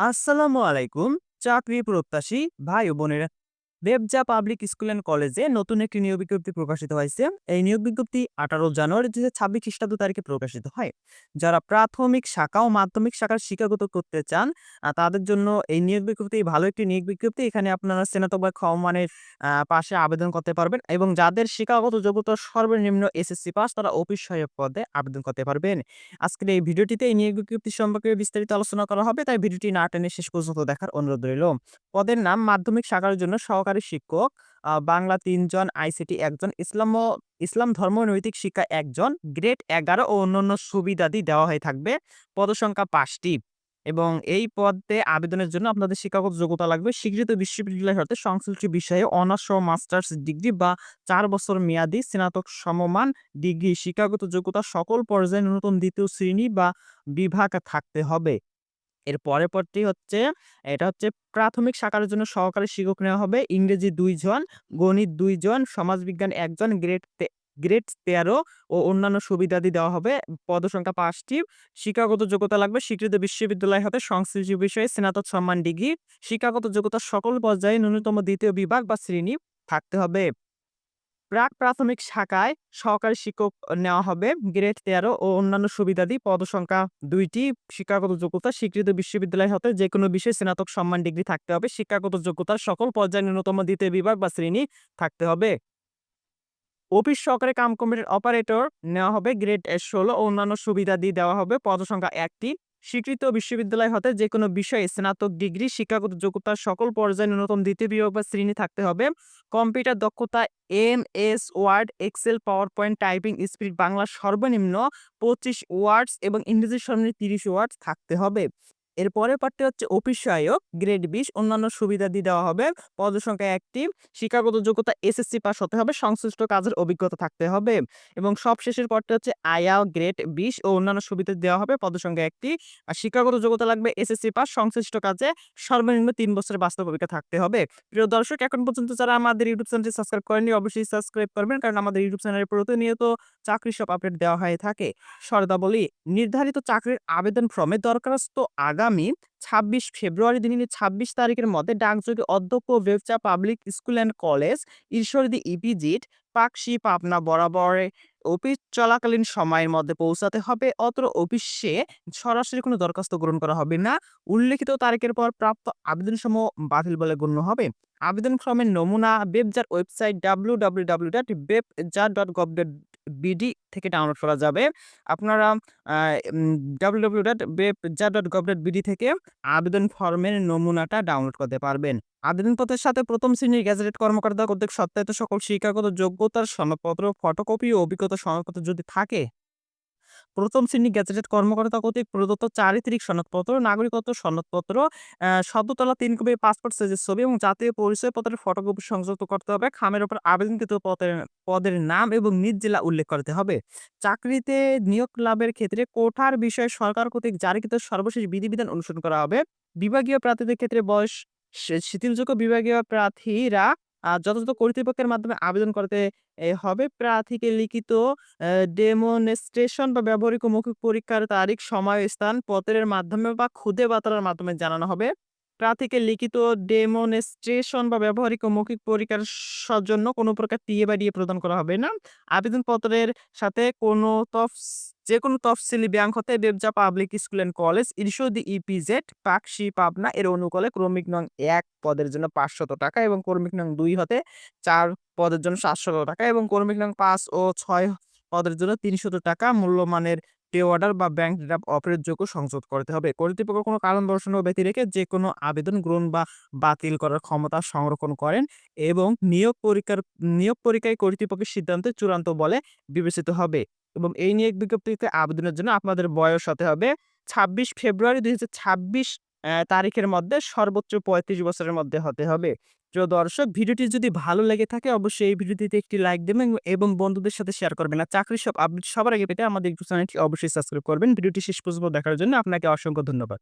আসসালামু আলাইকুম চাকরি প্রত্যাশী ভাই বোনেরা। দেবজা পাবলিক স্কুল অ্যান্ড কলেজে নতুন একটি নিয়োগ বিজ্ঞপ্তি প্রকাশিত হয়েছে। এই নিয়োগ বিজ্ঞপ্তি আঠারো জানুয়ারি দু হাজার ছাব্বিশ খ্রিস্টাব্দ তারিখে প্রকাশিত হয়। যারা প্রাথমিক শাখা ও মাধ্যমিক শাখার শিক্ষাগত করতে চান তাদের জন্য এই নিয়োগ বিজ্ঞপ্তি ভালো একটি নিয়োগ বিজ্ঞপ্তি। এখানে আপনারা স্নাতক বা ক্ষমানের পাশে আবেদন করতে পারবেন এবং যাদের শিক্ষাগত যোগ্যতা সর্বনিম্ন এসএসসি পাস, তারা অফিস সহায়ক পদে আবেদন করতে পারবেন। আজকের এই ভিডিওটিতে এই নিয়োগ বিজ্ঞপ্তি সম্পর্কে বিস্তারিত আলোচনা করা হবে, তাই ভিডিওটি না টেনে শেষ পর্যন্ত দেখার অনুরোধ রইল। পদের নাম মাধ্যমিক শাখার জন্য সহকারী শিক্ষক আহ, বাংলা তিনজন আইসিটি একজন ইসলাম ইসলাম ধর্ম নৈতিক শিক্ষা একজন গ্রেড এগারো ও অন্যান্য সুবিধাদি দেওয়া হয়ে থাকবে পদসংখ্যা পাঁচটি। এবং এই পদে আবেদনের জন্য আপনাদের শিক্ষাগত যোগ্যতা লাগবে স্বীকৃত বিশ্ববিদ্যালয় হতে সংশ্লিষ্ট বিষয়ে অনার্স ও মাস্টার্স ডিগ্রি বা চার বছর মেয়াদী স্নাতক সমমান ডিগ্রি শিক্ষাগত যোগ্যতা সকল পর্যায়ে ন্যূনতম দ্বিতীয় শ্রেণি বা বিভাগ থাকতে হবে। এর পরের পরটি হচ্ছে, এটা হচ্ছে প্রাথমিক শাখার জন্য সহকারী শিক্ষক নেওয়া হবে। ইংরেজি দুইজন গণিত দুইজন সমাজবিজ্ঞান একজন গ্রেড গ্রেড তেরো ও অন্যান্য সুবিধাদি দেওয়া হবে। পদসংখ্যা পাঁচটি, শিক্ষাগত যোগ্যতা লাগবে স্বীকৃত বিশ্ববিদ্যালয় হতে সংশ্লিষ্ট বিষয়ে স্নাতক সম্মান ডিগ্রি, শিক্ষাগত যোগ্যতা সকল পর্যায়ে ন্যূনতম দ্বিতীয় বিভাগ বা শ্রেণি থাকতে হবে। প্রাক প্রাথমিক শাখায় সহকারী শিক্ষক নেওয়া হবে। গ্রেড তেরো ও অন্যান্য সুবিধাদি পদসংখ্যা দুইটি, শিক্ষাগত যোগ্যতা স্বীকৃত বিশ্ববিদ্যালয় হতে যে কোনো বিষয়ে স্নাতক সম্মান ডিগ্রি থাকতে হবে। শিক্ষাগত যোগ্যতার সকল পর্যায়ে ন্যূনতম দ্বিতীয় বিভাগ বা শ্রেণি থাকতে হবে। অফিস সহকারী কাম কম্পিউটার অপারেটর নেওয়া হবে। গ্রেড ষোলো ও অন্যান্য সুবিধাদি দেওয়া হবে। পদসংখ্যা একটি স্বীকৃত বিশ্ববিদ্যালয় হতে যে কোনো বিষয়ে স্নাতক ডিগ্রি, শিক্ষাগত যোগ্যতার সকল পর্যায়ে ন্যূনতম দ্বিতীয় বিভাগ বা শ্রেণি থাকতে হবে। কম্পিউটার দক্ষতা, M S Word, Excel PowerPoint typing speed, Bangla সর্বনিম্ন পঁচিশ ওয়ার্ডস এবং ইংরেজি সর্বনিম্ন তিরিশ ওয়ার্ডস থাকতে হবে। এর পরের পার্টটি হচ্ছে অফিস সহায়ক গ্রেড বিশ, অন্যান্য সুবিধা দিয়ে দেওয়া হবে। পদসংখ্যা একটি, শিক্ষাগত যোগ্যতা এসএসসি পাস হতে হবে। সংশ্লিষ্ট কাজের অভিজ্ঞতা থাকতে হবে। এবং সবশেষের পরটা হচ্ছে আয়া গ্রেড বিশ ও অন্যান্য সুবিধা দেওয়া হবে। পদসংখ্যা একটি। আর শিক্ষাগত যোগ্যতা লাগবে এসএসসি পাস সংশ্লিষ্ট কাজে সর্বনিম্ন তিন বছরের বাস্তব অভিজ্ঞতা থাকতে হবে। প্রিয় দর্শক, এখন পর্যন্ত যারা আমাদের ইউটিউব চ্যানেলটি সাবস্ক্রাইব করেননি, অবশ্যই সাবস্ক্রাইব করবেন। কারণ আমাদের ইউটিউব চ্যানেলে প্রতিনিয়ত চাকরি সব আপডেট দেওয়া হয়ে থাকে। শর্তাবলী নির্ধারিত চাকরির আবেদন ফর্মে দরখাস্ত আগামী ছাব্বিশ ফেব্রুয়ারি দিন ছাব্বিশ তারিখের মধ্যে ডাকযোগে অধ্যক্ষ ভেবচা public school and college, Ishwardi ইপিজিট Pakshi Pabna বরাবরে অফিস চলাকালীন সময়ের মধ্যে পৌঁছাতে হবে। অত্র অফিসে সরাসরি কোনো দরখাস্ত গ্রহণ করা হবে না। উল্লেখিত তারিখের পর প্রাপ্ত আবেদনসমূহ বাতিল বলে গণ্য হবে। আবেদন ফর্মের নমুনা, বেবজার website W W W dot ওয়েবজার dot gov dot BD থেকে ডাউনলোড করা যাবে। আপনারা ডাব্লিউ ডাব্লিউ ডট ওয়েবজার ডট গভ ডট বিডি থেকে আবেদন ফর্মের নমুনাটা ডাউনলোড করতে পারবেন। আবেদনপত্রের সাথে প্রথম শ্রেণির গ্যাজেটেড কর্মকর্তা কর্তৃক সত্যায়িত সকল শিক্ষাগত যোগ্যতার সনদপত্র ফটোকপি ও অভিজ্ঞতা সনদপত্র যদি থাকে প্রথম শ্রেণি গ্যাজেটেড কর্মকর্তা কর্তৃক প্রদত্ত চারিত্রিক সনদপত্র, নাগরিকত্ব সনদপত্র সদ্যতলা তিন কপি পাসপোর্ট সাইজের ছবি এবং জাতীয় পরিচয়পত্রের ফটোকপি সংযুক্ত করতে হবে খামের উপর আবেদনকৃত পদের পদের নাম এবং নিজ জেলা উল্লেখ করতে হবে। চাকরিতে নিয়োগ লাভের ক্ষেত্রে কোঠার বিষয়ে সরকার কর্তৃক জারিকৃত সর্বশেষ বিধিবিধান অনুসরণ করা হবে। বিভাগীয় প্রার্থীদের ক্ষেত্রে বয়স শিথিলযোগ্য বিভাগীয় প্রার্থীরা যথাযথ কর্তৃপক্ষের মাধ্যমে আবেদন করতে হবে। প্রার্থীকে লিখিত ডেমনস্ট্রেশন বা ব্যবহারিক মৌখিক পরীক্ষার তারিখ, সময় স্থান পত্রের মাধ্যমে বা খুদে বার্তার মাধ্যমে জানানো হবে। প্রার্থীকে লিখিত ডেমনস্ট্রেশন বা ব্যবহারিক মৌখিক পরীক্ষার জন্য কোনো প্রকার টিএ বা ডিএ প্রদান করা হবে না। আবেদনপত্রের সাথে কোনো তফ যে কোনো তফসিলি ব্যাংক হতে BEPZA public school and college ইরশোদি EPZ Pakshi Pabna এর অনুকূলে ক্রমিক নং এক পদের জন্য পাঁচশত টাকা এবং ক্রমিক নং দুই হতে চার পদের জন্য সাতশত টাকা এবং কর্মিক নং পাঁচ ও ছয় পদের জন্য তিনশত টাকা মূল্যমানের পে অর্ডার বা ব্যাংক ড্রাফট অপারেট যোগ্য সংযোগ করতে হবে। কর্তৃপক্ষ কোনো কারণ দর্শানো ব্যতি রেখে যে কোনো আবেদন গ্রহণ বা বাতিল করার ক্ষমতা সংরক্ষণ করেন এবং নিয়োগ পরীক্ষার, নিয়োগ পরীক্ষায় কর্তৃপক্ষের সিদ্ধান্তে চূড়ান্ত বলে বিবেচিত হবে। এবং এই নিয়োগ বিজ্ঞপ্তিতে আবেদনের জন্য আপনাদের বয়স হতে হবে ছাব্বিশ ফেব্রুয়ারি দুই তারিখের মধ্যে সর্বোচ্চ পঁয়ত্রিশ বছরের মধ্যে হতে হবে। প্রিয় দর্শক, ভিডিওটি যদি ভালো লেগে থাকে অবশ্যই এই ভিডিওটিতে একটি লাইক দেবেন এবং বন্ধুদের সাথে শেয়ার করবেন। আর চাকরি সব আপডেট সবার আগে পেতে আমাদের ইউটিউব চ্যানেলটি অবশ্যই সাবস্ক্রাইব করবেন। ভিডিওটি শেষ পর্যন্ত দেখার জন্য আপনাকে অসংখ্য ধন্যবাদ।